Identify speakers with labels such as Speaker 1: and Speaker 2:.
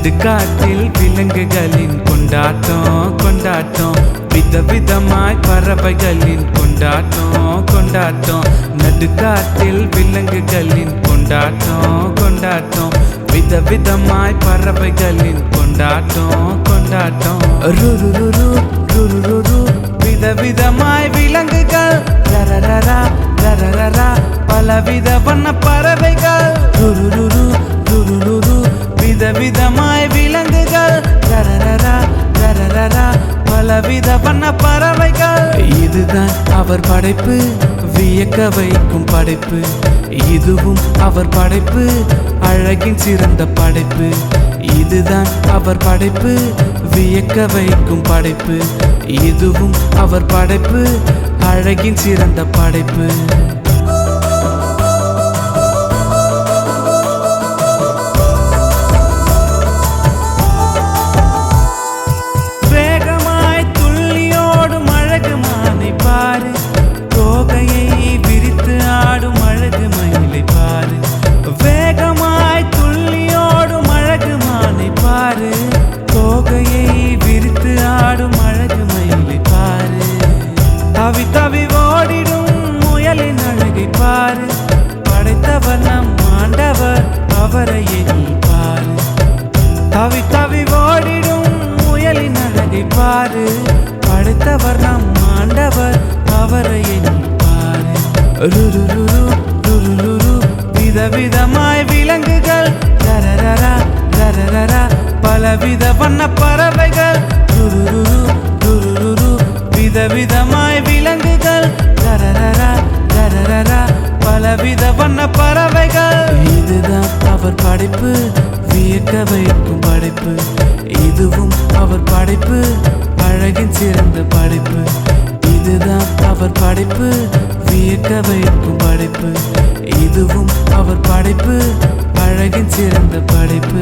Speaker 1: நடுக்காட்டில் விலங்குகளின் கொண்டாட்டம் கொண்டாட்டம். வித விதமாய் பறவைகளின் கொண்டாட்டம் கொண்டாட்டம். நடுக்காட்டில் விலங்குகளின் கொண்டாட்டம் கொண்டாட்டம். வித விதமாய் பறவைகளின் கொண்டாட்டம் கொண்டாட்டம். ருருருரு ருருருரு. விதவிதமாய் விலங்குகள். ரரரரா ரரரரா. பலவித வண்ண பறவைகள். ருருருரு ருருருரு. விதவிதமாய் விலங்குகள். ரரரரா ரரரரா பலவித வண்ண பறவைகள். இதுதான் அவர் படைப்பு வியக்க வைக்கும் படைப்பு. இதுவும் அவர் படைப்பு அழகின் சிறந்த படைப்பு. இதுதான் அவர் படைப்பு வியக்க வைக்கும் படைப்பு. இதுவும் அவர் படைப்பு அழகின் சிறந்த படைப்பு. முயலின் பாரு படைத்தவர் நம் ஆண்டவர் அவரை எண்ணி பாரு தவி தவி ஓடிடும் முயலின் அழகை பாரு படைத்தவர் நம் ஆண்டவர் அவரை எண்ணி பாரு ருருருரு ருருருரு விதவிதமாய் விலங்குகள் ரரரரா ரரரரா பலவித வண்ண பறவைகள் ருருருரு ருருருரு விதவிதமாய் விலங்குகள் பலவித வண்ண பறவைகள். இதுதான் அவர் படைப்பு வியக்க வைக்கும் படைப்பு. இதுவும் அவர் படைப்பு அழகின் சிறந்த படைப்பு. இதுதான் அவர் படைப்பு வியக்க வைக்கும் படைப்பு. இதுவும் அவர் படைப்பு அழகின் சிறந்த படைப்பு.